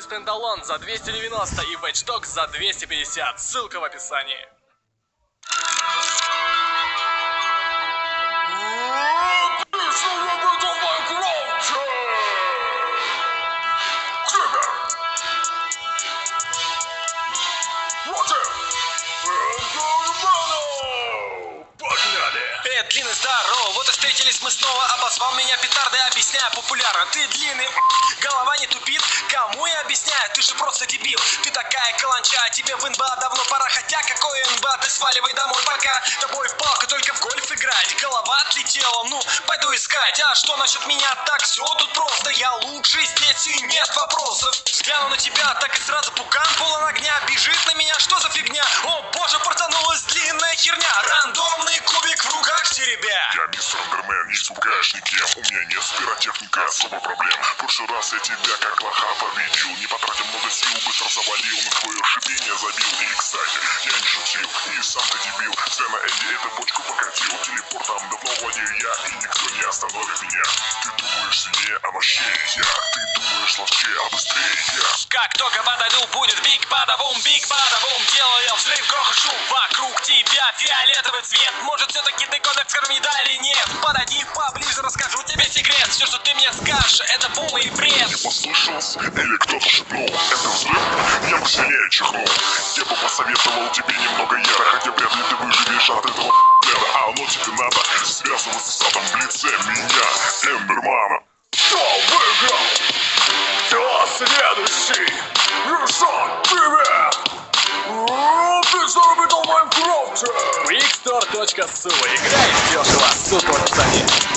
Стендалон за 290 и Вэчток за 250. Ссылка в описании. Привет, длинный, здорово, вот и встретились мы снова Обозвал меня петардой, объясняю популярно Ты длинный, голова не тупит ты же просто дебил. Ты такая каланча, тебе в НБА давно пора. Хотя какой НБА, ты сваливай домой. Пока тобой в палку только в гольф играть. Голова отлетела, ну, пойду искать. А что насчет меня, так все тут просто. Я лучший здесь и нет вопросов. Гляну на тебя, так и сразу пукан Полон огня, бежит на меня, что за фигня? О боже, протянулась длинная херня. Рандомный кубик в руках теребя Я мистер Андермен, не испугаешь никем У меня нет спиротехника, особо проблем. В прошлый раз я тебя как лоха кстати, я не шутил И сам ты дебил Зря Энди эту бочку покатил. Телепортом давно владею я И никто не остановит меня. Ты думаешь сильнее, а мощнее я. Ты думаешь ловчее, а быстрее я. Как только подойду, будет биг бада-бум, биг бада-бум Делаю взрыв, грохот, шум Вокруг тебя. Фиолетовый цвет Может все-таки ты кодекс кармида или нет. Подойди поближе, расскажу тебе Все, что ты мне скажешь, это и бред Послышалось, или кто-то шепнул Это взрыв, я бы сильнее чихнул Я бы посоветовал тебе немного яра Хотя вряд ли ты выживешь от этого пляда А оно тебе надо связываться с адом в лице меня, Эндермана Кто выиграл? Кто следующий? Решать тебе! Ты заработал в Майнкрафте! Quickstore.su. Играй дешево. Ссылка в описании.